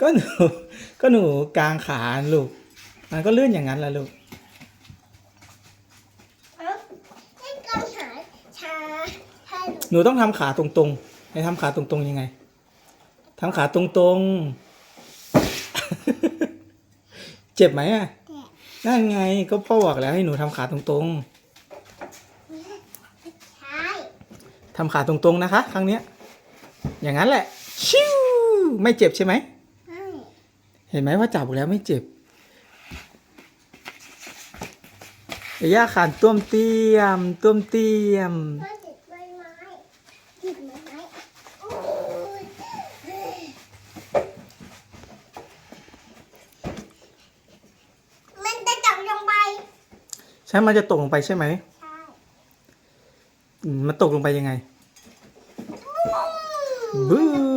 ก็หนูก็หนูกางขาลูก มันก็ลื่นอย่างนั้นแหละลูกเอ้าให้กองหายชาให้หนูหนูต้องทำขาตรงๆให้ทำขาตรงๆยังไงทำขาตรงๆ เจ็บไหมอะแต่นั่นไงก็พ่อบอกแล้วให้หนูทำขาตรงใช่ๆทำขาตรงๆนะคะ ครั้งเนี้ย อย่างนั้นแหละ ชิวไม่เจ็บใช่ไหมให้ เห็นไหมว่าจับแล้วไม่เจ็บเอย่าขานต้วมเตี้ยมต้วมเตี้ยมก็ติดใบไม้ติดไม้ไม้โอ้ยมันจะจับลงไปใช่มันจะตกลงไปใช่ไหมใช่อืมมันตกลงไปยังไงบู